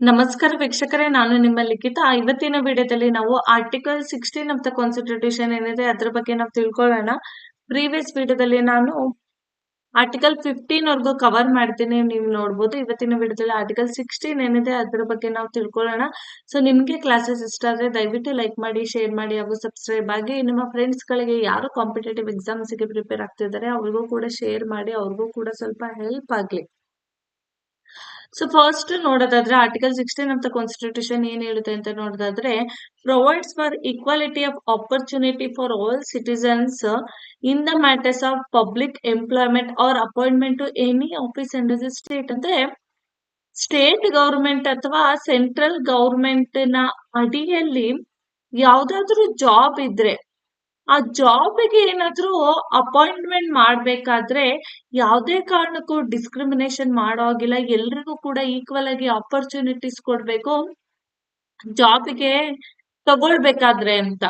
ನಮಸ್ಕಾರ ವೀಕ್ಷಕರೇ, ನಾನು ನಿಮ್ಮ ಲಿಖಿತ. ಇವತ್ತಿನ ವಿಡಿಯೋದಲ್ಲಿ ನಾವು article sixteen of the constitution ಏನಿದೆ, ಅದ್ರ ಬಗ್ಗೆ ನಾವು ತಿಳ್ಕೊಳ್ಳೋಣ. ಪ್ರೀವಿಯಸ್ ವಿಡಿಯೋದಲ್ಲಿ ನಾನು ಆರ್ಟಿಕಲ್ ಫಿಫ್ಟೀನ್ ವರ್ಗೂ ಕವರ್ ಮಾಡ್ತೀನಿ, ನೀವು ನೋಡ್ಬೋದು. ಇವತ್ತಿನ ವಿಡಿಯೋದಲ್ಲಿ ಆರ್ಟಿಕಲ್ ಸಿಕ್ಸ್ಟೀನ್ ಏನಿದೆ, ಅದ್ರ ಬಗ್ಗೆ ನಾವು ತಿಳ್ಕೊಳ್ಳೋಣ. ಸೊ ನಿಮ್ಗೆ ಕ್ಲಾಸಸ್ ಇಷ್ಟ ಆದ್ರೆ ದಯವಿಟ್ಟು ಲೈಕ್ ಮಾಡಿ ಶೇರ್ ಮಾಡಿ, ಹಾಗೂ ಸಬ್ಸ್ಕ್ರೈಬ್ ಆಗಿ. ನಿಮ್ಮ ಫ್ರೆಂಡ್ಸ್ ಗಳಿಗೆ ಯಾರು ಕಾಂಪಿಟೇಟಿವ್ ಎಕ್ಸಾಮ್ಸ್ಗೆ ಪ್ರಿಪೇರ್ ಆಗ್ತಿದ್ದಾರೆ, ಅವ್ರಿಗೂ ಕೂಡ ಶೇರ್ ಮಾಡಿ, ಅವ್ರಿಗೂ ಕೂಡ ಸ್ವಲ್ಪ ಹೆಲ್ಪ್ ಆಗ್ಲಿ. ಸೊ ಫಸ್ಟ್ ನೋಡೋದಾದ್ರೆ article sixteen of the constitution ಏನ್ ಹೇಳುತ್ತೆ ಅಂತ ನೋಡೋದಾದ್ರೆ provides for equality of opportunity for all citizens in the matters of public employment or appointment to any office under the state ಅಂದ್ರೆ ಸ್ಟೇಟ್ ಗೌರ್ಮೆಂಟ್ ಅಥವಾ central ಗೌರ್ಮೆಂಟ್ನ ಅಡಿಯಲ್ಲಿ ಯಾವ್ದಾದ್ರು ಜಾಬ್ ಇದ್ರೆ ಆ ಜಾಬ್ಗೆ ಏನಾದ್ರೂ ಅಪಾಯಿಂಟ್ಮೆಂಟ್ ಮಾಡ್ಬೇಕಾದ್ರೆ ಯಾವುದೇ ಕಾರಣಕ್ಕೂ ಡಿಸ್ಕ್ರಿಮಿನೇಷನ್ ಮಾಡೋ ಆಗಿಲ್ಲ ಎಲ್ರಿಗೂ ಕೂಡ ಈಕ್ವಲ್ ಆಗಿ ಆಪರ್ಚುನಿಟೀಸ್ ಕೊಡ್ಬೇಕು. ಜಾಬ್ಗೆ ತಗೊಳ್ಬೇಕಾದ್ರೆ ಅಂತ.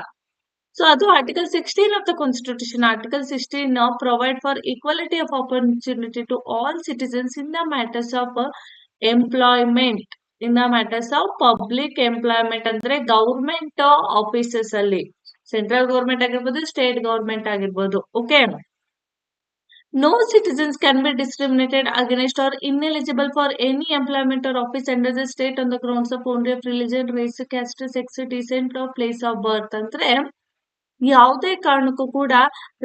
ಸೊ ಅದು article sixteen of the constitution article sixteen provide for equality of opportunity to all citizens in the matters of employment in the matters of public employment ಅಂದ್ರೆ ಗೌರ್ಮೆಂಟ್ ಆಫೀಸಸ್ ಅಲ್ಲಿ. Central government ಆಗಿರ್ಬೋದು state government ಆಗಿರ್ಬೋದು okay No citizens can be discriminated against or ineligible for any employment or office under the state on the grounds of only of religion, race, caste, sex, descent or place of birth ಅಂದ್ರೆ ಯಾವುದೇ ಕಾರಣಕ್ಕೂ ಕೂಡ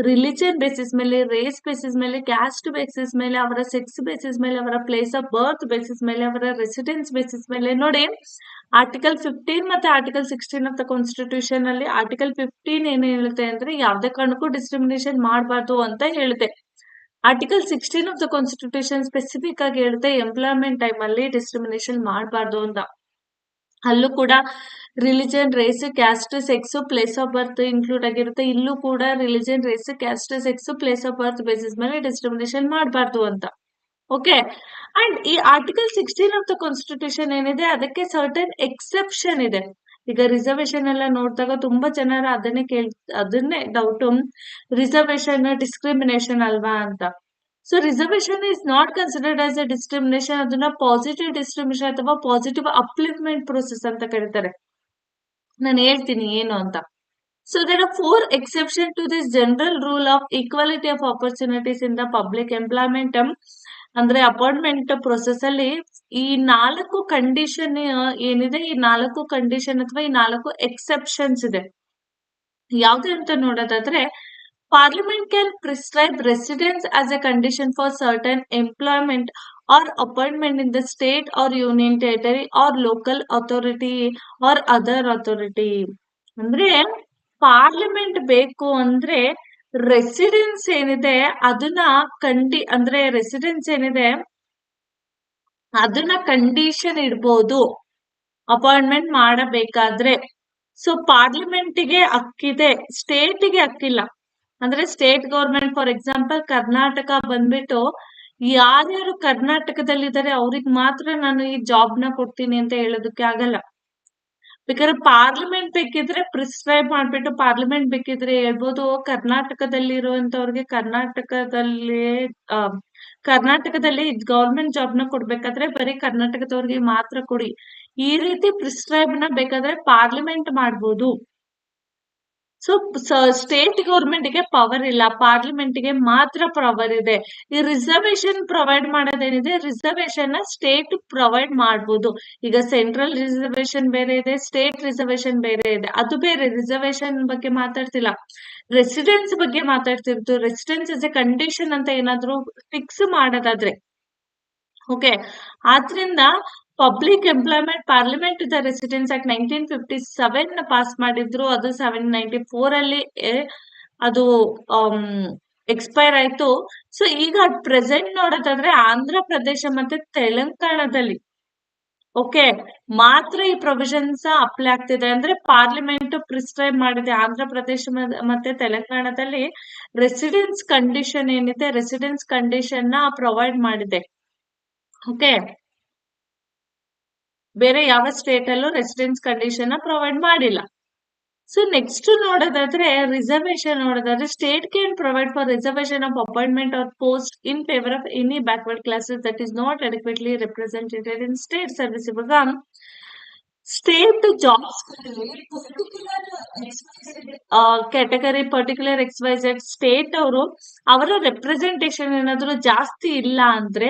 religion basis ಮೇಲೆ race basis ಮೇಲೆ caste basis ಮೇಲೆ, ಅವರ sex basis ಮೇಲೆ, ಅವರ ಪ್ಲೇಸ್ ಆಫ್ ಬರ್ತ್ ಬೇಸಿಸ್ ಮೇಲೆ, ಅವರ ರೆಸಿಡೆನ್ಸ್ ಬೇಸಿಸ್ ಮೇಲೆ ನೋಡಿ ಆರ್ಟಿಕಲ್ ಫಿಫ್ಟೀನ್ ಮತ್ತೆ article sixteen of the constitution ಅಲ್ಲಿ ಆರ್ಟಿಕಲ್ ಫಿಫ್ಟೀನ್ ಏನ್ ಹೇಳುತ್ತೆ ಅಂದ್ರೆ ಯಾವುದೇ ಕಾರಣಕ್ಕೂ ಡಿಸ್ಕ್ರಿಮಿನೇಷನ್ ಮಾಡಬಾರ್ದು ಅಂತ ಹೇಳುತ್ತೆ. Article sixteen of the constitution specific ಆಗಿ ಹೇಳುತ್ತೆ ಎಂಪ್ಲಾಯ್ಮೆಂಟ್ ಟೈಮ್ ಅಲ್ಲಿ ಡಿಸ್ಕ್ರಿಮಿನೇಷನ್ ಮಾಡಬಾರ್ದು ಅಂತ. ಅಲ್ಲೂ ಕೂಡ religion race caste sex place of birth include ಆಗಿರುತ್ತೆ. ಇಲ್ಲೂ ಕೂಡ religion race caste sex place of birth basis ಮೇಲೆ ಡಿಸ್ಕ್ರಿಮಿನೇಷನ್ ಮಾಡಬಾರ್ದು ಅಂತ. ಓಕೆ ಅಂಡ್ ಈ article sixteen of the constitution ಏನಿದೆ, ಅದಕ್ಕೆ ಸರ್ಟನ್ ಎಕ್ಸೆಪ್ಷನ್ ಇದೆ. ಈಗ ರಿಸರ್ವೇಶನ್ ಎಲ್ಲ ನೋಡಿದಾಗ ತುಂಬಾ ಜನರು ಅದನ್ನೇ ಕೇಳ್, ಅದನ್ನೇ ಡೌಟ್ ರಿಸರ್ವೇಶನ್ ಡಿಸ್ಕ್ರಿಮಿನೇಷನ್ ಅಲ್ವಾ ಅಂತ. So reservation is not considered as a discrimination ಅದನ್ನ ಪಾಸಿಟಿವ್ ಡಿಸ್ಕ್ರಿಮಿನೇಷನ್ ಅಥವಾ ಪಾಸಿಟಿವ್ ಅಪ್ಲಿಪ್ಮೆಂಟ್ ಪ್ರೋಸೆಸ್ ಅಂತ ಕರೀತಾರೆ. ನಾನು ಹೇಳ್ತೀನಿ ಏನು ಅಂತ. So there are four exception to this general rule of equality of opportunities in the public employment ಅಂದ್ರೆ ಅಪಾಯಿಂಟ್ಮೆಂಟ್ ಪ್ರೊಸೆಸ್ ಅಲ್ಲಿ ಈ ನಾಲ್ಕು ಕಂಡೀಷನ್ ಏನಿದೆ? ಈ ನಾಲ್ಕು ಕಂಡೀಷನ್ ಅಥವಾ ಈ ನಾಲ್ಕು ಎಕ್ಸೆಪ್ಷನ್ಸ್ ಇದೆ. ಯಾವ್ದು ಅಂತ ನೋಡೋದಾದ್ರೆ parliament can prescribe residence as a condition for certain employment or appointment in the state or union territory or local authority or other authority ಅಂದ್ರೆ ಪಾರ್ಲಿಮೆಂಟ್ ಬೇಕು ಅಂದ್ರೆ ರೆಸಿಡೆನ್ಸ್ ಏನಿದೆ, ಅದನ್ನ ಕಂಡಿ ಅಂದ್ರೆ ರೆಸಿಡೆನ್ಸ್ ಏನಿದೆ, ಅದನ್ನ ಕಂಡೀಷನ್ ಇಡ್ಬೋದು. ಅಪಾಯಿಂಟ್ಮೆಂಟ್ ಮಾಡಬೇಕಾದ್ರೆ. ಸೊ ಪಾರ್ಲಿಮೆಂಟಿಗೆ ಹಕ್ಕಿದೆ ಸ್ಟೇಟಿಗೆ ಹಕ್ಕಿಲ್ಲ. ಅಂದ್ರೆ state government for example Karnataka ಬಂದ್ಬಿಟ್ಟು ಯಾರ್ಯಾರು ಕರ್ನಾಟಕದಲ್ಲಿ ಇದ್ದಾರೆ ಅವ್ರಿಗೆ ಮಾತ್ರ ನಾನು ಈ ಜಾಬ್ನ ಕೊಡ್ತೀನಿ ಅಂತ ಹೇಳೋದಕ್ಕೆ ಆಗಲ್ಲ. ಬೇಕಾದ್ರೆ ಪಾರ್ಲಿಮೆಂಟ್ ಬೇಕಿದ್ರೆ ಪ್ರಿಸ್ಕ್ರೈಬ್ ಮಾಡ್ಬಿಟ್ಟು ಪಾರ್ಲಿಮೆಂಟ್ ಬೇಕಿದ್ರೆ ಹೇಳ್ಬೋದು ಕರ್ನಾಟಕದಲ್ಲಿ ಇರುವಂತವ್ರಿಗೆ ಕರ್ನಾಟಕದಲ್ಲಿ ಕರ್ನಾಟಕದಲ್ಲಿ ಗೌರ್ಮೆಂಟ್ ಜಾಬ್ನ ಕೊಡ್ಬೇಕಾದ್ರೆ ಬರೀ ಕರ್ನಾಟಕದವ್ರಿಗೆ ಮಾತ್ರ ಕೊಡಿ. ಈ ರೀತಿ ಪ್ರಿಸ್ಕ್ರೈಬ್ನ ಬೇಕಾದ್ರೆ ಪಾರ್ಲಿಮೆಂಟ್ ಮಾಡ್ಬೋದು. ಸೊ ಸ್ಟೇಟ್ ಗೌರ್ಮೆಂಟ್ಗೆ ಪವರ್ ಇಲ್ಲ ಪಾರ್ಲಿಮೆಂಟ್ಗೆ ಮಾತ್ರ ಪವರ್ ಇದೆ. ಈ ರಿಸರ್ವೇಶನ್ ಪ್ರೊವೈಡ್ ಮಾಡೋದೇನಿದೆ? ರಿಸರ್ವೇಶನ್ನ ಸ್ಟೇಟ್ ಪ್ರೊವೈಡ್ ಮಾಡ್ಬೋದು. ಈಗ ಸೆಂಟ್ರಲ್ ರಿಸರ್ವೇಶನ್ ಬೇರೆ ಇದೆ ಸ್ಟೇಟ್ ರಿಸರ್ವೇಶನ್ ಬೇರೆ ಇದೆ. ಅದು ಬೇರೆ ರಿಸರ್ವೇಶನ್ ಬಗ್ಗೆ ಮಾತಾಡ್ತಿಲ್ಲ. ರೆಸಿಡೆನ್ಸ್ ಬಗ್ಗೆ ಮಾತಾಡ್ತಿರ್ತು ರೆಸಿಡೆನ್ಸ್ ಇಸ್ ಎ ಕಂಡೀಷನ್ ಅಂತ ಏನಾದ್ರು ಫಿಕ್ಸ್ ಮಾಡೋದಾದ್ರೆ. ಓಕೆ ಆದ್ರಿಂದ public employment parliament the residence act nineteen fifty seven pass ಮಾಡಿದ್ರು. ಅದು ಸೆವೆನ್ ನೈಂಟಿ ಫೋರ್ ಅಲ್ಲಿ ಅದು ಎಕ್ಸ್ಪೈರ್ ಆಯ್ತು. ಸೊ ಈಗ ಪ್ರೆಸೆಂಟ್ ನೋಡೋದಾದ್ರೆ ಆಂಧ್ರ ಪ್ರದೇಶ ಮತ್ತೆ ತೆಲಂಗಾಣದಲ್ಲಿ ಓಕೆ ಮಾತ್ರ ಈ ಪ್ರೊವಿಷನ್ಸ್ ಅಪ್ಲೈ ಆಗ್ತಿದೆ. ಅಂದ್ರೆ ಪಾರ್ಲಿಮೆಂಟ್ ಪ್ರಿಸ್ಕ್ರೈಬ್ ಮಾಡಿದೆ ಆಂಧ್ರ ಪ್ರದೇಶ ಮತ್ತೆ ತೆಲಂಗಾಣದಲ್ಲಿ ರೆಸಿಡೆನ್ಸ್ ಕಂಡೀಷನ್ ಏನಿದೆ ರೆಸಿಡೆನ್ಸ್ ಕಂಡೀಷನ್ನ ಪ್ರೊವೈಡ್ ಮಾಡಿದೆ ಓಕೆ ಬೇರೆ ಯಾವ ಸ್ಟೇಟ್ ಅಲ್ಲೂ ರೆಸಿಡೆನ್ಸ್ ಕಂಡೀಷನ್ ಪ್ರೊವೈಡ್ ಮಾಡಿಲ್ಲ. ಸೊ ನೆಕ್ಸ್ಟ್ ನೋಡೋದಾದ್ರೆ ರಿಸರ್ವೇಶನ್ ನೋಡೋದಾದ್ರೆ state can provide for reservation of appointment or post in favour of any backward classes that is not adequately represented in state service ಇವಾಗ state jobs category particular X Y xyz state ಅವರು, ಅವರ representation ಏನಾದ್ರು ಜಾಸ್ತಿ ಇಲ್ಲ ಅಂದ್ರೆ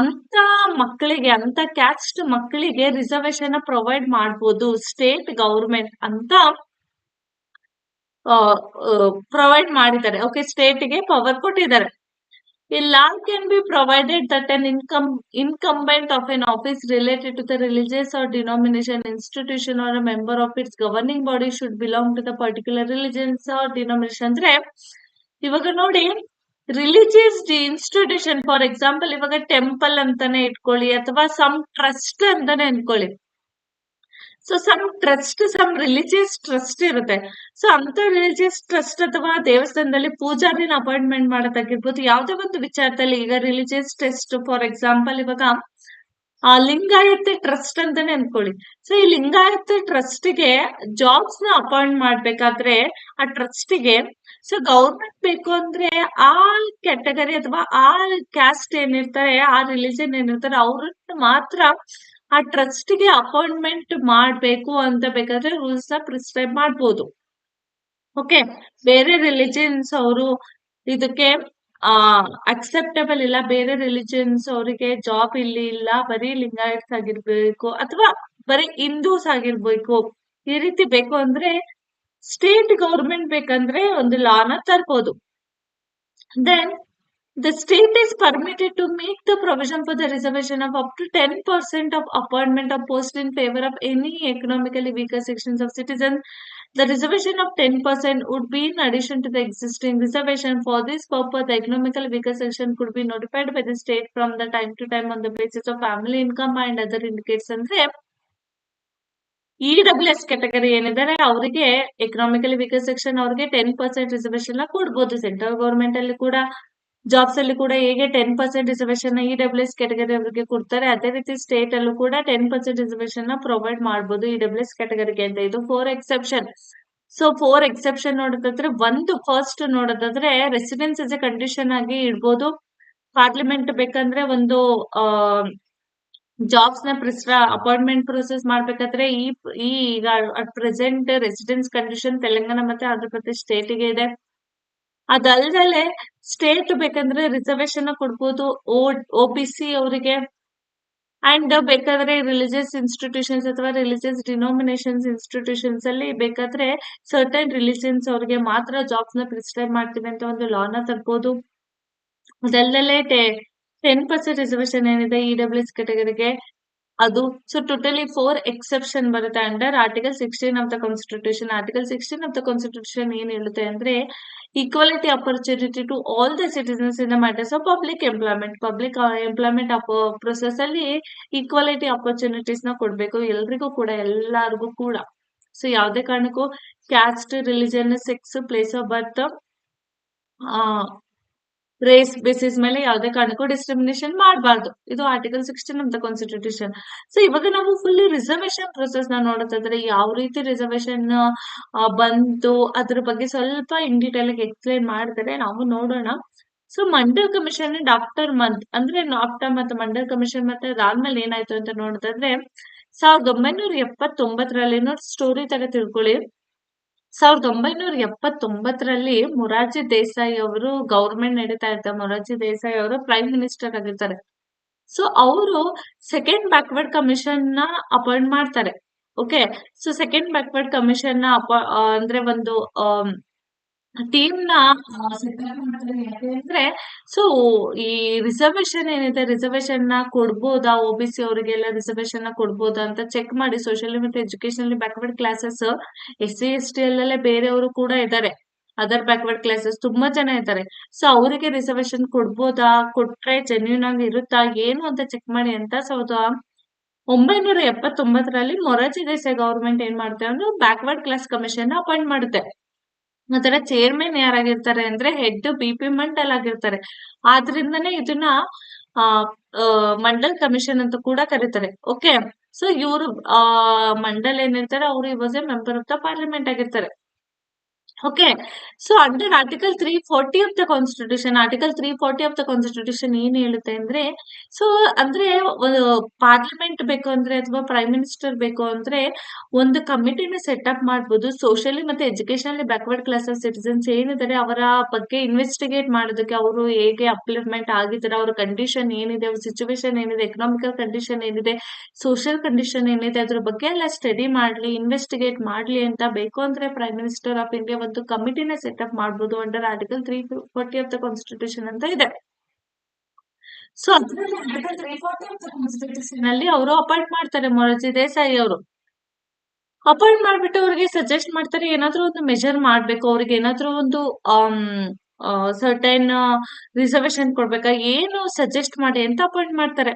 ಅಂತ ಮಕ್ಕಳಿಗೆ ಅಂತ ಕ್ಯಾಸ್ಟ್ ಮಕ್ಕಳಿಗೆ ರಿಸರ್ವೇಶನ್ ಪ್ರೊವೈಡ್ ಮಾಡ್ಬೋದು ಸ್ಟೇಟ್ ಗೌರ್ಮೆಂಟ್ ಅಂತ ಪ್ರೊವೈಡ್ ಮಾಡಿದ್ದಾರೆ. ಓಕೆ ಸ್ಟೇಟ್ಗೆ ಪವರ್ ಕೊಟ್ಟಿದ್ದಾರೆ. A law can be provided that an income incumbent of an office related to the religious or denomination institution or a member of its governing body should belong to the particular religions or denomination ಅಂದ್ರೆ ಇವಾಗ ನೋಡಿ religious institution for example ಇವಾಗ temple ಅಂತಾನೆ ಇಟ್ಕೊಳ್ಳಿ ಅಥವಾ some trust ಅಂತಾನೆ ಅನ್ಕೊಳ್ಳಿ so some trust some religious trust ಇರುತ್ತೆ. ಸೊ ಅಂತ ರಿಲಿಜಿಯಸ್ ಟ್ರಸ್ಟ್ ಅಥವಾ ದೇವಸ್ಥಾನದಲ್ಲಿ ಪೂಜಾರಿನ ಅಪಾಯಿಂಟ್ಮೆಂಟ್ ಮಾಡೋದಾಗಿರ್ಬೋದು ಯಾವುದೇ ಒಂದು ವಿಚಾರದಲ್ಲಿ ಈಗ ರಿಲಿಜಿಯಸ್ ಟ್ರಸ್ಟ್ ಫಾರ್ ಎಕ್ಸಾಂಪಲ್ ಇವಾಗ, ಆ ಲಿಂಗಾಯತ ಟ್ರಸ್ಟ್ ಅಂತಾನೆ ಅನ್ಕೊಳ್ಳಿ. ಸೊ ಈ ಲಿಂಗಾಯತ ಟ್ರಸ್ಟ್ಗೆ ಜಾಬ್ಸ್ನ ಅಪಾಯಿಂಟ್ ಮಾಡ್ಬೇಕಾದ್ರೆ ಆ ಟ್ರಸ್ಟ್ಗೆ ಸೊ ಗೌರ್ಮೆಂಟ್ ಬೇಕು ಅಂದ್ರೆ ಆ ಕ್ಯಾಟಗರಿ ಅಥವಾ ಆ ಕ್ಯಾಸ್ಟ್ ಏನಿರ್ತಾರೆ, ಆ ರಿಲಿಜನ್ ಏನಿರ್ತಾರೆ, ಅವ್ರನ್ನ ಮಾತ್ರ ಆ ಟ್ರಸ್ಟ್ಗೆ ಅಪಾಯಿಂಟ್ಮೆಂಟ್ ಮಾಡಬೇಕು ಅಂತ ಬೇಕಾದ್ರೆ ರೂಲ್ಸ್ನ ಪ್ರಿಸ್ಕ್ರೈಬ್ ಮಾಡ್ಬೋದು. ಓಕೆ ಬೇರೆ ರಿಲಿಜಿಯನ್ಸ್ ಅವರು ಇದಕ್ಕೆ, ಆ ಅಕ್ಸೆಪ್ಟಬಲ್ ಇಲ್ಲ. ಬೇರೆ ರಿಲಿಜನ್ಸ್ ಅವರಿಗೆ ಜಾಬ್ ಇಲ್ಲಿ ಇಲ್ಲ. ಬರೀ ಲಿಂಗಾಯತ್ಸ್ ಆಗಿರ್ಬೇಕು ಅಥವಾ ಬರೀ ಹಿಂದೂಸ್ ಆಗಿರ್ಬೇಕು. ಈ ರೀತಿ ಬೇಕು ಅಂದ್ರೆ ಸ್ಟೇಟ್ ಗೌರ್ಮೆಂಟ್ ಬೇಕಂದ್ರೆ ಒಂದು ಲಾನ ತರ್ಬೋದು. Then The state is permitted to make the provision for the reservation of up to 10% of appointment of post in favor of any economically weaker sections of citizens. The reservation of 10% would be in addition to the existing reservation. For this purpose, the economically weaker section could be notified by the state from the time to time on the basis of family income and other indicates ಅಂದ್ರೆ E W S category ಏನಿದ್ದಾರೆ ಅವರಿಗೆ economically weaker section ಅವರಿಗೆ ten percent reservation ಕೊಡ್ಬೋದು central government ಅಲ್ಲಿ ಕೂಡ jobs ಅಲ್ಲಿ ಕೂಡ ಹೇಗೆ ten percent reservation E W S category ಅವರಿಗೆ ಕೊಡ್ತಾರೆ, ಅದೇ ರೀತಿ ಸ್ಟೇಟ್ ಅಲ್ಲೂ ಕೂಡ ಟೆನ್ ಪರ್ಸೆಂಟ್ ರಿಸರ್ವೇಶನ್ನ ಪ್ರೊವೈಡ್ ಮಾಡಬಹುದು ಇ ಡಬ್ಲ್ಯೂ ಎಸ್ ಕ್ಯಾಟಗರಿಗೆ ಅಂತ. ಇದು four exception so four exception ನೋಡೋದಾದ್ರೆ ಒಂದು ಫಸ್ಟ್ ನೋಡೋದಾದ್ರೆ ರೆಸಿಡೆನ್ಸ್ ಎಸ್ ಎ ಕಂಡೀಷನ್ ಆಗಿ ಇಡ್ಬೋದು. ಪಾರ್ಲಿಮೆಂಟ್ ಬೇಕಂದ್ರೆ ಒಂದು ಜಾಬ್ಸ್ನ ಪ್ರಿಸ್ರ ಅಪಾಯಿಂಟ್ಮೆಂಟ್ ಪ್ರೊಸೆಸ್ ಮಾಡ್ಬೇಕಾದ್ರೆ ಈ ಈಗ at present residence condition Telangana ಮತ್ತೆ ಆಂಧ್ರ ಪ್ರದೇಶ್ ಸ್ಟೇಟ್ಗೆ ಇದೆ. ಅದಲ್ದಲೆ ಸ್ಟೇಟ್ ಬೇಕಂದ್ರೆ ರಿಸರ್ವೇಶನ್ ಕೊಡ್ಬೋದು. ಓ ಒ ಬಿ ಸಿ ಅವರಿಗೆ ಅಂಡ್ ಬೇಕಾದ್ರೆ ರಿಲಿಜಿಯಸ್ ಇನ್ಸ್ಟಿಟ್ಯೂಷನ್ಸ್ ಅಥವಾ ರಿಲಿಜಿಯಸ್ ಡಿನೋಮಿನೇಷನ್ಸ್ ಇನ್ಸ್ಟಿಟ್ಯೂಷನ್ಸ್ ಅಲ್ಲಿ ಬೇಕಾದ್ರೆ ಸರ್ಟನ್ ರಿಲಿಜಿಯನ್ಸ್ ಅವರಿಗೆ ಮಾತ್ರ ಜಾಬ್ಸ್ನ ಪ್ರಿಸ್ಕ್ರೈಬ್ ಮಾಡ್ತೀವಿ ಅಂತ ಒಂದು ಲಾನ ತರ್ಬೋದು. ಅದಲ್ಲದೆ ಟೆನ್ ಪರ್ಸೆಂಟ್ ರಿಸರ್ವೇಶನ್ ಏನಿದೆ ಇ ಡಬ್ಲ್ಯೂ ಎಸ್ ಕೆಟಗರಿಗೆ ಅದು ಸೊ ಟೋಟಲಿ ಫೋರ್ ಎಕ್ಸೆಪ್ಷನ್ ಬರುತ್ತೆ. Under article sixteen of the constitution article sixteen of the constitution ಏನ್ ಹೇಳುತ್ತೆ ಅಂದ್ರೆ equality opportunity to all the citizens in the matters of public employment public employment process ಅಲ್ಲಿ equality ಅಪರ್ಚುನಿಟೀಸ್ನ ಕೊಡ್ಬೇಕು. ಎಲ್ರಿಗೂ ಕೂಡ, ಎಲ್ಲಾರ್ಗೂ ಕೂಡ. ಸೊ ಯಾವುದೇ ಕಾರಣಕ್ಕೂ caste religion sex place of birth race basis ಮೇಲೆ ಯಾವುದೇ ಕಾರಣಕ್ಕೂ ಡಿಸ್ಕ್ರಿಮಿನೇಷನ್ ಮಾಡಬಾರ್ದು. ಇದು article sixteen of the constitution so ಇವಾಗ ನಾವು ಫುಲ್ಲಿ ರಿಸರ್ವೇಶನ್ ಪ್ರೊಸೆಸ್ನ ನೋಡೋದಾದ್ರೆ ಯಾವ ರೀತಿ ರಿಸರ್ವೇಶನ್ ಬಂತು, ಅದ್ರ ಬಗ್ಗೆ ಸ್ವಲ್ಪ ಇನ್ ಡೀಟೇಲ್ ಆಗಿ ಎಕ್ಸ್ಪ್ಲೈನ್ ಮಾಡಿದರೆ ನಾವು ನೋಡೋಣ. So Mandal commission doctor month ಅಂದ್ರೆ ಆಫ್ಟರ್ ಮತ್ತೆ ಮಂಡಲ್ ಕಮಿಷನ್ ಮತ್ತೆ ಅದಾದ್ಮೇಲೆ ಏನಾಯ್ತು ಅಂತ ನೋಡೋದಾದ್ರೆ ಸಾವಿರದ ಒಂಬೈನೂರ ಎಪ್ಪತ್ತೊಂಬತ್ತರಲ್ಲಿ ಸ್ಟೋರಿ ತರ ತಿಳ್ಕೊಳ್ಳಿ. ಸಾವಿರದ ಒಂಬೈನೂರ ಎಪ್ಪತ್ತೊಂಬತ್ತರಲ್ಲಿ ಮೊರಾರ್ಜಿ ದೇಸಾಯಿ ಅವರು ಗೌರ್ಮೆಂಟ್ ನಡೀತಾ ಇರ್ತಾರೆ ಮೊರಾರ್ಜಿ ದೇಸಾಯಿ ಅವರು ಪ್ರೈಮ್ ಮಿನಿಸ್ಟರ್ ಆಗಿರ್ತಾರೆ. ಸೊ ಅವರು ಸೆಕೆಂಡ್ ಬ್ಯಾಕ್ವರ್ಡ್ ಕಮಿಷನ್ನ ಅಪಾಯಿಂಟ್ ಮಾಡ್ತಾರೆ ಓಕೆ ಸೊ ಸೆಕೆಂಡ್ ಬ್ಯಾಕ್ವರ್ಡ್ ಕಮಿಷನ್ನ ಅಂದ್ರೆ ಒಂದು ಟೀಮ್ನ ಅಂದ್ರೆ ಸೊ ಈ ರಿಸರ್ವೇಶನ್ ಏನಿದೆ ರಿಸರ್ವೇಶನ್ನ ಕೊಡ್ಬೋದಾ ಒ ಬಿ ಸಿ ಅವರಿಗೆಲ್ಲ ರಿಸರ್ವೇಶನ್ನ ಕೊಡ್ಬೋದಾ ಅಂತ ಚೆಕ್ ಮಾಡಿ ಸೋಷಿಯಲ್ ಮತ್ತೆ education backward classes S C S T ಅಲ್ಲೇ ಬೇರೆಯವರು ಕೂಡ ಇದ್ದಾರೆ. ಅದರ್ ಬ್ಯಾಕ್ವರ್ಡ್ ಕ್ಲಾಸಸ್ ತುಂಬಾ ಜನ ಇದ್ದಾರೆ. ಸೊ ಅವರಿಗೆ ರಿಸರ್ವೇಶನ್ ಕೊಡ್ಬೋದಾ, ಕೊಟ್ರೆ ಜೆನ್ಯೂನ್ ಆಗಿ ಇರುತ್ತಾ, ಏನು ಅಂತ ಚೆಕ್ ಮಾಡಿ ಅಂತ ಸಾವಿರದ ಒಂಬೈನೂರ ಎಪ್ಪತ್ತೊಂಬತ್ತರಲ್ಲಿ ಮೊರಾರ್ಜಿ ದೇಸಾಯಿ ಗವರ್ಮೆಂಟ್ ಏನ್ ಮಾಡುತ್ತೆ ಅಂದ್ರೆ ಬ್ಯಾಕ್ವರ್ಡ್ ಕ್ಲಾಸ್ ಕಮಿಷನ್ ಅಪಾಯಿಂಟ್ ಮಾಡುತ್ತೆ. ಅದರ ಚೇರ್ಮನ್ ಯಾರಾಗಿರ್ತಾರೆ ಅಂದ್ರೆ ಹೆಡ್ ಬಿ ಪಿ ಮಂಡಲ್ ಆಗಿರ್ತಾರೆ ಆದ್ರಿಂದನೇ ಇದನ್ನ, ಆ ಮಂಡಲ್ ಕಮಿಷನ್ ಅಂತ ಕೂಡ ಕರೀತಾರೆ. ಓಕೆ ಸೊ ಇವರು, ಆ, ಮಂಡಲ್ ಏನಿರ್ತಾರೆ ಅವರು he was a member of the parliament ಆಗಿರ್ತಾರೆ. Okay so under article three forty of the constitution article three forty of the constitution ಏನ್ ಹೇಳುತ್ತೆ ಅಂದ್ರೆ ಸೊ ಅಂದ್ರೆ ಪಾರ್ಲಿಮೆಂಟ್ ಬೇಕು ಅಂದ್ರೆ ಅಥವಾ ಪ್ರೈಮ್ ಮಿನಿಸ್ಟರ್ ಬೇಕು ಅಂದ್ರೆ, ಒಂದು ಕಮಿಟಿನ ಸೆಟ್ ಅಪ್ ಮಾಡ್ಬೋದು. ಸೋಷಿಯಲಿ ಮತ್ತೆ educationally backward class of citizens ಏನಿದ್ದಾರೆ ಅವರ ಬಗ್ಗೆ ಇನ್ವೆಸ್ಟಿಗೇಟ್ ಮಾಡೋದಕ್ಕೆ ಅವರು ಹೇಗೆ ಅಪ್ಲಿಮೆಂಟ್ ಆಗಿದ್ದಾರೆ, ಅವರ ಕಂಡೀಷನ್ ಏನಿದೆ, ಅವ್ರ ಸಿಚುವೇಶನ್ ಏನಿದೆ ಎಕನಾಮಿಕಲ್ ಕಂಡೀಷನ್ ಏನಿದೆ ಸೋಷಿಯಲ್ ಕಂಡೀಷನ್ ಏನಿದೆ, ಅದ್ರ ಬಗ್ಗೆ ಎಲ್ಲ ಸ್ಟಡಿ ಮಾಡ್ಲಿ ಇನ್ವೆಸ್ಟಿಗೇಟ್ ಮಾಡ್ಲಿ ಅಂತ ಬೇಕು ಅಂದ್ರೆ ಪ್ರೈಮ್ ಮಿನಿಸ್ಟರ್ ಆಫ್ ಇಂಡಿಯಾ ಒಂದು ಕಮಿಟಿನ ಸೆಟ್ ಅಪ್ ಮಾಡ್ಬೋದು under article three forty of the constitution ಅಂತ ಇದೆ. ಸೊ ಅದರಲ್ಲಿ article three forty of the constitution ಅಲ್ಲಿ ಅವರು ಅಪಾಯಿಂಟ್ ಮಾಡ್ತಾರೆ ಮೊರಾರ್ಜಿ ದೇಸಾಯಿ ಅವರು. ಅಪಾಯಿಂಟ್ ಮಾಡ್ಬಿಟ್ಟು ಅವ್ರಿಗೆ ಸಜೆಸ್ಟ್ ಮಾಡ್ತಾರೆ ಏನಾದ್ರೂ ಒಂದು ಮೆಜರ್ ಮಾಡ್ಬೇಕು ಅವ್ರಿಗೆ ಏನಾದ್ರೂ ಒಂದು ಸರ್ಟೈನ್ ರಿಸರ್ವೇಶನ್ ಕೊಡ್ಬೇಕಾ ಏನು ಸಜೆಸ್ಟ್ ಮಾಡಿ ಅಂತ ಅಪಾಯಿಂಟ್ ಮಾಡ್ತಾರೆ.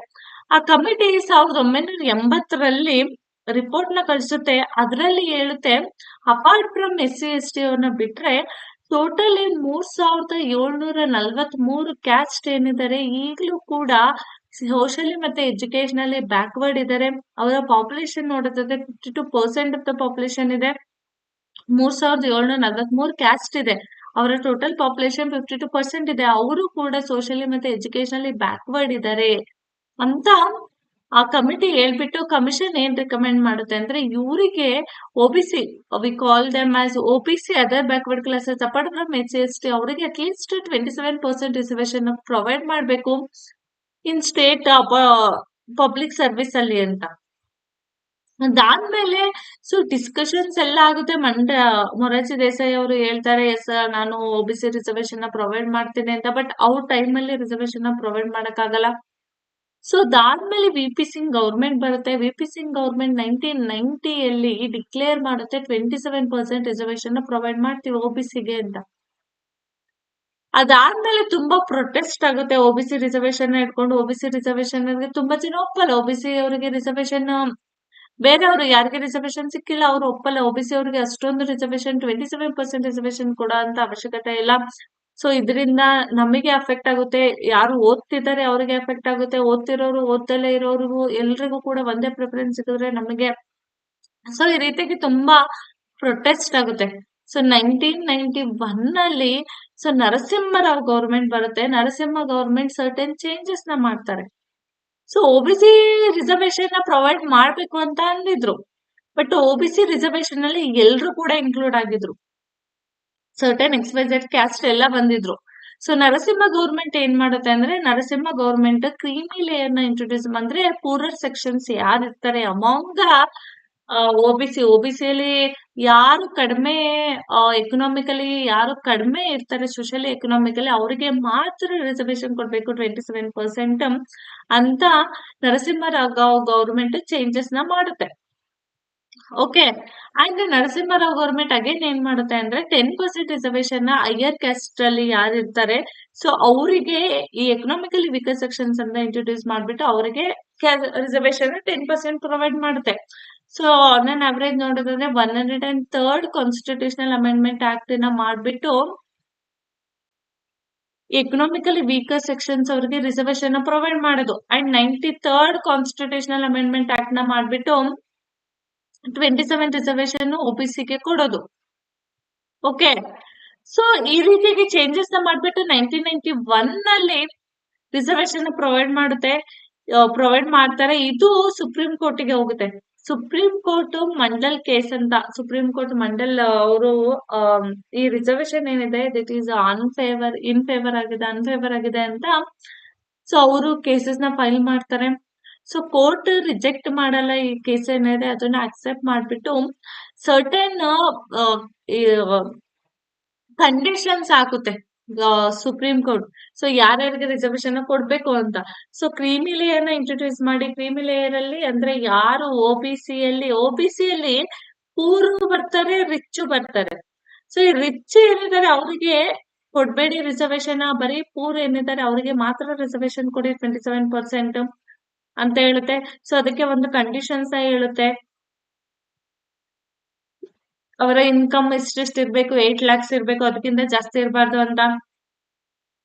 ಆ ಕಮಿಟಿ ಸಾವಿರದ ಒಂಬೈನೂರ ಎಂಬತ್ತರಲ್ಲಿ ರಿಪೋರ್ಟ್ನ ಕಳಿಸುತ್ತೆ. ಅದರಲ್ಲಿ ಹೇಳುತ್ತೆ apart from S C S T ಅವ್ರನ್ನ ಬಿಟ್ರೆ ಟೋಟಲ್ ಮೂರ್ ಸಾವಿರದ ಏಳ್ನೂರ ನಲ್ವತ್ ಮೂರು ಕ್ಯಾಸ್ಟ್ ಏನಿದ್ದಾರೆ ಈಗಲೂ ಕೂಡ ಸೋಷಲಿ ಮತ್ತೆ ಎಜುಕೇಶನಲ್ಲಿ ಬ್ಯಾಕ್ವರ್ಡ್ ಇದ್ದಾರೆ ಅವರ ಪಾಪ್ಯುಲೇಷನ್ ನೋಡೋದಾದ್ರೆ fifty two percent of the population ಇದೆ. ಮೂರ್ ಸಾವಿರದ ಏಳ್ನೂರ ನಲ್ವತ್ ಮೂರು ಕ್ಯಾಸ್ಟ್ ಇದೆ. ಅವರ total population fifty two percent ಇದೆ. ಅವರು ಕೂಡ ಸೋಷಲಿ ಮತ್ತೆ ಎಜುಕೇಶನಲ್ಲಿ ಬ್ಯಾಕ್ವರ್ಡ್ ಇದ್ದಾರೆ ಅಂತ ಆ ಕಮಿಟಿ ಹೇಳ್ಬಿಟ್ಟು ಕಮಿಷನ್ ಏನ್ ರಿಕಮೆಂಡ್ ಮಾಡುತ್ತೆ ಅಂದ್ರೆ ಇವರಿಗೆ OBC we call them as OBC other backward classes apart from H S T ಅವರಿಗೆ at least twenty seven percent reservation provide ಮಾಡಬೇಕು ಇನ್ ಸ್ಟೇಟ್ ಪಬ್ಲಿಕ್ ಸರ್ವಿಸ್ ಅಲ್ಲಿ ಅಂತ. ಅದಾದ್ಮೇಲೆ ಸೊ ಡಿಸ್ಕಷನ್ಸ್ ಎಲ್ಲ ಆಗುತ್ತೆ. ಮಂಡ ಮೊರಾರ್ಜಿ ದೇಸಾಯಿ ಅವರು ಹೇಳ್ತಾರೆ, ಎಸ್ ನಾನು ಒಬಿಸಿ ರಿಸರ್ವೇಶನ್ನ ಪ್ರೊವೈಡ್ ಮಾಡ್ತೀನಿ ಅಂತ. ಬಟ್ ಅವ್ರ ಟೈಮ್ ಅಲ್ಲಿ ರಿಸರ್ವೇಶನ್ನ ಪ್ರೊವೈಡ್ ಮಾಡಕ್ಕಾಗಲ್ಲ. ಸೊ ಅದಾದ್ಮೇಲೆ ವಿ ಪಿ ಸಿಂಗ್ ಗೌರ್ಮೆಂಟ್ ಬರುತ್ತೆ. V P Singh government nineteen ನೈನ್ಟಿಯಲ್ಲಿ declare ಮಾಡುತ್ತೆ. Twenty seven percent reservation provide ಮಾಡ್ತೀವಿ ಒಬಿಸಿಗೆ ಅಂತ. ಅದಾದ್ಮೇಲೆ ತುಂಬಾ ಪ್ರೊಟೆಸ್ಟ್ ಆಗುತ್ತೆ ಒಬಿಸಿ ರಿಸರ್ವೇಶನ್ ಇಟ್ಕೊಂಡು ಒಬಿಸಿ ರಿಸರ್ವೇಶನ್ ತುಂಬಾ ಜನ ಒಪ್ಪಲ್ಲ. ಒಬಿಸಿ ಅವರಿಗೆ ರಿಸರ್ವೇಶನ್ ಬೇರೆಯವರು ಯಾರಿಗೆ ರಿಸರ್ವೇಶನ್ ಸಿಕ್ಕಿಲ್ಲ, ಅವರು ಒಪ್ಪಲ್ಲ. ಒಬಿಸಿ ಅವರಿಗೆ ಅಷ್ಟೊಂದು reservation twenty seven percent reservation ಕೊಡೋ ಅಂತ ಅವಶ್ಯಕತೆ ಇಲ್ಲ. ಸೊ ಇದರಿಂದ ನಮಗೆ ಅಫೆಕ್ಟ್ ಆಗುತ್ತೆ. ಯಾರು ಓದ್ತಿದ್ದಾರೆ ಅವರಿಗೆ ಎಫೆಕ್ಟ್ ಆಗುತ್ತೆ. ಓದ್ತಿರೋರು ಓದ್ದಲೇ ಇರೋರಿಗೂ, ಎಲ್ರಿಗೂ ಕೂಡ ಒಂದೇ ಪ್ರಿಫರೆನ್ಸ್ ಸಿಕ್ಕಿದ್ರೆ ನಮಗೆ ಸೊ ಈ ರೀತಿಯಾಗಿ ತುಂಬಾ ಪ್ರೊಟೆಸ್ಟ್ ಆಗುತ್ತೆ. ಸೊ ನೈನ್ಟೀನ್ ನೈನ್ಟಿ ಒನ್ ಅಲ್ಲಿ ಸೊ ನರಸಿಂಹರಾವ್ ಗೌರ್ಮೆಂಟ್ ಬರುತ್ತೆ. ನರಸಿಂಹ ಗೌರ್ಮೆಂಟ್ ಸರ್ಟನ್ ಚೇಂಜಸ್ನ ಮಾಡ್ತಾರೆ. ಸೊ ಒಬಿಸಿ ರಿಸರ್ವೇಶನ್ನ ಪ್ರೊವೈಡ್ ಮಾಡ್ಬೇಕು ಅಂತ ಅಂದಿದ್ರು. ಬಟ್ ಒಬಿಸಿ ರಿಸರ್ವೇಶನ್ ಅಲ್ಲಿ ಎಲ್ರು ಕೂಡ ಇನ್ಕ್ಲೂಡ್ ಆಗಿದ್ರು. ಸರ್ಟನ್ ಜೆಡ್ ಕ್ಯಾಸ್ಟ್ ಎಲ್ಲ ಬಂದಿದ್ರು. ಸೊ ನರಸಿಂಹ ಗೌರ್ಮೆಂಟ್ ಏನ್ ಮಾಡುತ್ತೆ ಅಂದ್ರೆ, ನರಸಿಂಹ ಗೌರ್ಮೆಂಟ್ ಕ್ರೀಮಿ ಲೇಯರ್ನ ಇಂಟ್ರೊಡ್ಯೂಸ್ ಅಂದ್ರೆ ಪೂರರ್ ಸೆಕ್ಷನ್ಸ್ ಯಾರು ಇರ್ತಾರೆ ಅಮಾಂಗ್ ಒಬಿಸಿ ಅಲ್ಲಿ ಯಾರು ಕಡಿಮೆ ಎಕನಾಮಿಕಲಿ ಯಾರು ಕಡಿಮೆ ಇರ್ತಾರೆ ಸೋಷಿಯಲಿ ಎಕನಾಮಿಕಲಿ ಅವರಿಗೆ ಮಾತ್ರ ರಿಸರ್ವೇಶನ್ ಕೊಡ್ಬೇಕು ಟ್ವೆಂಟಿ ಸೆವೆನ್ ಪರ್ಸೆಂಟ್ ಅಂತ ನರಸಿಂಹರಾವ್ ಗೌರ್ಮೆಂಟ್ ಚೇಂಜಸ್ನ ಮಾಡುತ್ತೆ. Okay and Narasimha Rao government again ಏನ್ ಮಾಡುತ್ತೆ ಅಂದ್ರೆ ten percent reservation higher caste ಅಲ್ಲಿ ಯಾರು ಇರ್ತಾರೆ? ಸೊ ಅವರಿಗೆ ಈ ಎಕನಾಮಿಕಲಿ ವೀಕರ್ ಸೆಕ್ಷನ್ಸ್ ಅಂತ ಇಂಟ್ರೊಡ್ಯೂಸ್ ಮಾಡ್ಬಿಟ್ಟು ಅವರಿಗೆ ರಿಸರ್ವೇಶನ್ ಟೆನ್ ಪರ್ಸೆಂಟ್ ಪ್ರೊವೈಡ್ ಮಾಡುತ್ತೆ. So on average ನೋಡೋದಂದ್ರೆ one hundred and third constitutional amendment ಆಕ್ಟ್ನ ಮಾಡ್ಬಿಟ್ಟು ಎಕನಾಮಿಕಲಿ ವೀಕರ್ ಸೆಕ್ಷನ್ಸ್ ಅವರಿಗೆ ರಿಸರ್ವೇಶನ್ ಪ್ರೊವೈಡ್ ಮಾಡೋದು. And ninety third constitutional amendment ಆಕ್ಟ್ನ ಮಾಡ್ಬಿಟ್ಟು ಟ್ವೆಂಟಿ ಸೆವೆನ್ ರಿಸರ್ವೇಶನ್ ಒಬಿಸಿಗೆ ಕೊಡೋದು. ಓಕೆ ಸೊ ಈ ರೀತಿಯಾಗಿ ಚೇಂಜಸ್ನ ಮಾಡ್ಬಿಟ್ಟು ನೈನ್ಟೀನ್ ನೈನ್ಟಿ ಒನ್ನಲ್ಲಿ ರಿಸರ್ವೇಶನ್ ಪ್ರೊವೈಡ್ ಮಾಡುತ್ತೆ. ಪ್ರೊವೈಡ್ ಮಾಡ್ತಾರೆ. ಇದು ಸುಪ್ರೀಂ ಕೋರ್ಟ್ಗೆ ಹೋಗುತ್ತೆ. ಸುಪ್ರೀಂ ಕೋರ್ಟ್ ಮಂಡಲ್ ಕೇಸ್ ಅಂತ. ಸುಪ್ರೀಂ ಕೋರ್ಟ್ ಮಂಡಲ್ ಅವರು ಈ ರಿಸರ್ವೇಶನ್ ಏನಿದೆ? That is unfavour in favour ಆಗಿದೆ ಅನ್ಫೇವರ್ ಆಗಿದೆ ಅಂತ. ಸೊ ಅವರು ಕೇಸಸ್ನ ಫೈಲ್ ಮಾಡ್ತಾರೆ. ಸೊ ಕೋರ್ಟ್ ರಿಜೆಕ್ಟ್ ಮಾಡಲ್ಲ ಈ ಕೇಸ್ ಏನಿದೆ, ಅದನ್ನ ಅಕ್ಸೆಪ್ಟ್ ಮಾಡ್ಬಿಟ್ಟು ಸರ್ಟನ್ ಕಂಡೀಷನ್ಸ್ ಹಾಕುತ್ತೆ ಸುಪ್ರೀಂ ಕೋರ್ಟ್ ಸೊ ಯಾರ್ಯಾರಿಗೆ ರಿಸರ್ವೇಶನ್ ಕೊಡ್ಬೇಕು ಅಂತ. ಸೊ ಕ್ರೀಮಿ ಲೇಯರ್ನ ಇಂಟ್ರೊಡ್ಯೂಸ್ ಮಾಡಿ ಕ್ರೀಮಿ ಲೇಯರ್ ಅಲ್ಲಿ ಅಂದ್ರೆ ಯಾರು ಒ ಬಿ ಸಿ ಅಲ್ಲಿ ಒ ಬಿ ಸಿ ಅಲ್ಲಿ ಪೂರ್ವ ಬರ್ತಾರೆ ರಿಚ್ ಬರ್ತಾರೆ. ಸೊ ಈ ರಿಚ್ ಏನಿದ್ದಾರೆ ಅವರಿಗೆ ಕೊಡ್ಬೇಡಿ ರಿಸರ್ವೇಶನ್ ಬರೀ ಪೂರ್ ಏನಿದ್ದಾರೆ ಅವರಿಗೆ ಮಾತ್ರ ರಿಸರ್ವೇಶನ್ ಕೊಡಿ ಟ್ವೆಂಟಿ ಸೆವೆನ್ ಪರ್ಸೆಂಟ್ ಅಂತ ಹೇಳುತ್ತೆ. ಸೊ ಅದಕ್ಕೆ ಒಂದು ಕಂಡೀಷನ್ಸ್ ಹೇಳುತ್ತೆ. ಅವರ ಇನ್ಕಮ್ ಇಷ್ಟಿಷ್ಟು ಇರ್ಬೇಕು ಏಟ್ ಲ್ಯಾಕ್ಸ್ ಇರ್ಬೇಕು, ಅದಕ್ಕಿಂತ ಜಾಸ್ತಿ ಇರಬಾರ್ದು ಅಂತ.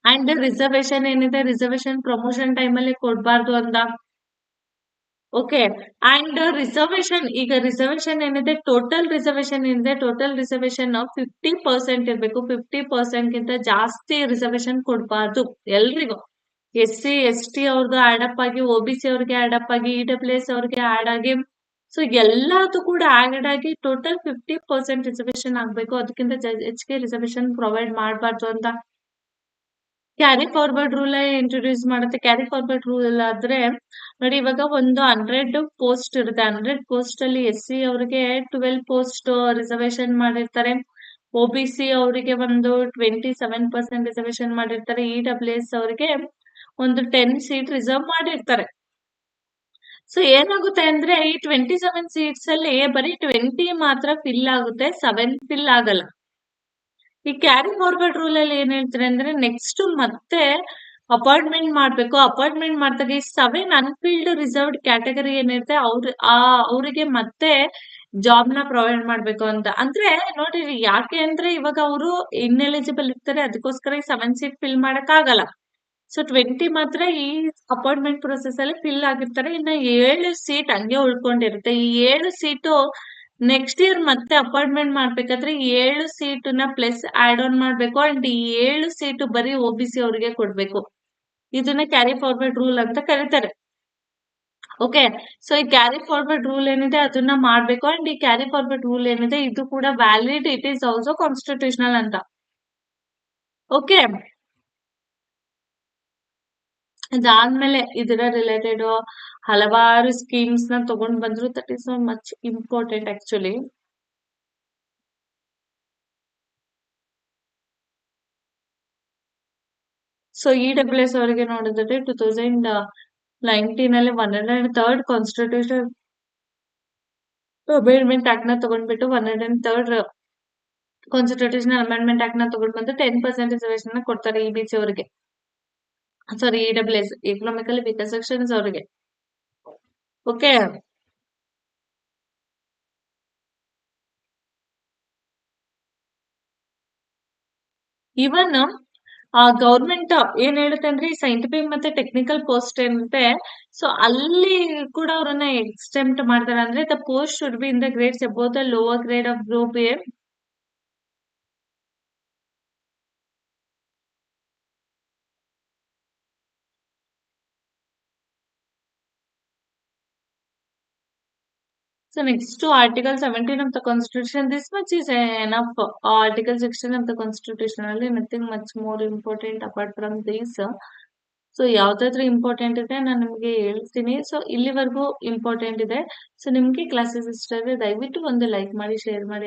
ಅಂಡ್ ರಿಸರ್ವೇಶನ್ ಏನಿದೆ? ರಿಸರ್ವೇಶನ್ ಪ್ರಮೋಷನ್ ಟೈಮ್ ಅಲ್ಲಿ ಕೊಡಬಾರ್ದು ಅಂತ. ಓಕೆ ಅಂಡ್ ರಿಸರ್ವೇಶನ್ ಈಗ ರಿಸರ್ವೇಶನ್ ಏನಿದೆ? ಟೋಟಲ್ ರಿಸರ್ವೇಶನ್ ಏನಿದೆ? ಟೋಟಲ್ ರಿಸರ್ವೇಶನ್ ಫಿಫ್ಟಿ ಪರ್ಸೆಂಟ್ ಇರಬೇಕು. ಫಿಫ್ಟಿ ಪರ್ಸೆಂಟ್ ಗಿಂತ ಜಾಸ್ತಿ ರಿಸರ್ವೇಶನ್ ಕೊಡಬಾರ್ದು ಎಲ್ರಿಗೂ. ಎಸ್ ಸಿ, ಎಸ್ ಟಿ ಅವ್ರದ್ದು ಆಡ್ ಅಪ್ ಆಗಿ ಒ ಬಿ ಸಿ ಅವ್ರಿಗೆ ಆಡ್ ಅಪ್ ಆಗಿ ಇ ಡಬ್ಲ್ಯೂ ಎಸ್ ಅವ್ರಿಗೆ ಆಡ್ ಆಗಿ ಸೊ ಎಲ್ಲದು ಕೂಡ ಆಡ್ ಆಗಿ ಟೋಟಲ್ ಫಿಫ್ಟಿ ಪರ್ಸೆಂಟ್ ರಿಸರ್ವೇಶನ್ ಆಗ್ಬೇಕು. ಅದಕ್ಕಿಂತ ಹೆಚ್ಚಿಗೆ ರಿಸರ್ವೇಶನ್ ಪ್ರೊವೈಡ್ ಮಾಡಬಾರ್ದು ಅಂತ. ಕ್ಯಾರಿ ಫಾರ್ವರ್ಡ್ ರೂಲ್ ಇಂಟ್ರೊಡ್ಯೂಸ್ ಮಾಡುತ್ತೆ. ಕ್ಯಾರಿ ಫಾರ್ವರ್ಡ್ ರೂಲ್ ಆದ್ರೆ, ನೋಡಿ ಇವಾಗ ಒಂದು ಹಂಡ್ರೆಡ್ ಪೋಸ್ಟ್ ಇರುತ್ತೆ. ಹಂಡ್ರೆಡ್ ಪೋಸ್ಟ್ ಅಲ್ಲಿ ಎಸ್ ಸಿ ಅವರಿಗೆ ಟ್ವೆಲ್ ಪೋಸ್ಟ್ ರಿಸರ್ವೇಶನ್ ಮಾಡಿರ್ತಾರೆ. ಒ ಬಿ ಸಿ ಅವರಿಗೆ ಒಂದು ಟ್ವೆಂಟಿ ಸೆವೆನ್ ಪರ್ಸೆಂಟ್ ರಿಸರ್ವೇಶನ್ ಮಾಡಿರ್ತಾರೆ. ಇ ಡಬ್ಲ್ಯೂ ಎಸ್ ಅವರಿಗೆ ಒಂದು ಟೆನ್ ಸೀಟ್ ರಿಸರ್ವ್ ಮಾಡಿರ್ತಾರೆ. ಸೊ ಏನಾಗುತ್ತೆ ಅಂದ್ರೆ ಈ ಟ್ವೆಂಟಿ ಸೆವೆನ್ ಸೀಟ್ಸ್ ಅಲ್ಲಿ ಬರೀ ಟ್ವೆಂಟಿ ಮಾತ್ರ ಫಿಲ್ ಆಗುತ್ತೆ ಸೆವೆನ್ ಫಿಲ್ ಆಗಲ್ಲ. ಈ ಕ್ಯಾರಿ ಫಾರ್ವರ್ಡ್ ರೂಲ್ ಅಲ್ಲಿ ಏನ್ ಹೇಳ್ತಾರೆ ಅಂದ್ರೆ ನೆಕ್ಸ್ಟ್ ಮತ್ತೆ ಅಪಾಯಿಂಟ್ಮೆಂಟ್ ಮಾಡ್ಬೇಕು. ಅಪಾಯಿಂಟ್ಮೆಂಟ್ ಮಾಡಿದಾಗ ಈ ಸೆವೆನ್ ಅನ್ಫಿಲ್ಡ್ ರಿಸರ್ವ್ಡ್ ಕ್ಯಾಟಗರಿ ಏನಿರುತ್ತೆ ಅವ್ರ, ಆ ಅವರಿಗೆ ಮತ್ತೆ ಜಾಬ್ನ ಪ್ರೊವೈಡ್ ಮಾಡ್ಬೇಕು ಅಂತ. ಅಂದ್ರೆ ನೋಡಿರಿ ಯಾಕೆ ಅಂದ್ರೆ ಇವಾಗ ಅವರು ಇನ್ಎಲಿಜಿಬಲ್ ಇರ್ತಾರೆ, ಅದಕ್ಕೋಸ್ಕರ ಈ ಸೆವೆನ್ ಸೀಟ್ ಫಿಲ್ ಮಾಡಕ್ ಆಗಲ್ಲ ಸೊ ಟ್ವೆಂಟಿ ಮಾತ್ರ ಈ ಅಪಾಯಿಂಟ್ಮೆಂಟ್ ಪ್ರೊಸೆಸ್ ಅಲ್ಲಿ ಫಿಲ್ ಆಗಿರ್ತಾರೆ. ಇನ್ನ ಏಳು ಸೀಟ್ ಹಂಗೆ ಉಳ್ಕೊಂಡಿರುತ್ತೆ. ಈ ಏಳು ಸೀಟು ನೆಕ್ಸ್ಟ್ ಇಯರ್ ಮತ್ತೆ ಅಪಾಯಿಂಟ್ಮೆಂಟ್ ಮಾಡ್ಬೇಕಾದ್ರೆ ಏಳು ಸೀಟನ್ನ ಪ್ಲಸ್ ಆಡ್ ಆನ್ ಮಾಡ್ಬೇಕು. ಅಂಡ್ ಈ ಏಳು ಸೀಟು ಬರೀ ಒ ಬಿ ಸಿ ಅವರಿಗೆ ಕೊಡ್ಬೇಕು. ಇದನ್ನ ಕ್ಯಾರಿ ಫಾರ್ವರ್ಡ್ ರೂಲ್ ಅಂತ ಕರೀತಾರೆ. ಓಕೆ ಸೊ ಈ ಕ್ಯಾರಿ ಫಾರ್ವರ್ಡ್ ರೂಲ್ ಏನಿದೆ ಅದನ್ನ ಮಾಡ್ಬೇಕು. ಅಂಡ್ ಈ ಕ್ಯಾರಿ ಫಾರ್ವರ್ಡ್ ರೂಲ್ ಏನಿದೆ ಇದು ಕೂಡ valid it is also constitutional ಅಂತ. ಓಕೆ ಅದಾದ್ಮೇಲೆ ಇದರ ರಿಲೇಟೆಡ್ ಹಲವಾರು ಸ್ಕೀಮ್ಸ್ನ ತಗೊಂಡ್ ಬಂದ್ರು. That is much important actually so E W S ಅವರಿಗೆ ನೋಡಿದ್ರೆ ಟೂ ತೌಸಂಡ್ ನೈನ್ಟೀನ್ ಅಲ್ಲಿ one hundred and third constitution amendment ಆಕ್ಟ್ನ ತಗೊಂಡ್ಬಿಟ್ಟು one hundred and third constitution amendment ಆಕ್ಟ್ನ ತಗೊಂಡ್ ಬಂದು ಟೆನ್ ಪರ್ಸೆಂಟ್ ರಿಸರ್ವೇಶನ್ ಕೊಡ್ತಾರೆ ಇ ಬಿ ಸಿ ಅವರಿಗೆ. Sorry E W S economically weaker sections ಅವರಿಗೆ okay even ಆ ಗೌರ್ಮೆಂಟ್ ಏನ್ ಹೇಳುತ್ತೆ ಅಂದ್ರೆ ಸೈಂಟಿಫಿಕ್ ಮತ್ತೆ ಟೆಕ್ನಿಕಲ್ ಪೋಸ್ಟ್ ಏನಿರುತ್ತೆ ಸೊ ಅಲ್ಲಿ ಕೂಡ ಅವರನ್ನ ಎಕ್ಸ್ಟೆಂಪ್ಟ್ ಮಾಡ್ತಾರೆ. ಅಂದ್ರೆ the post should be in the grades above the lower grade of group A so next article seventeen of the constitution this much is enough article sixteen of the constitution ಅಲ್ಲಿ nothing much more important apart from these so ಯಾವ್ದಾದ್ರು important ಇದೆ, ನಾನು ನಿಮ್ಗೆ ಹೇಳ್ತೀನಿ. So ಇಲ್ಲಿವರೆಗೂ important ಇದೆ. So ನಿಮ್ಗೆ classes ಇಷ್ಟ ಇದೆ, ದಯವಿಟ್ಟು ಒಂದು ಲೈಕ್ ಮಾಡಿ ಶೇರ್ ಮಾಡಿ.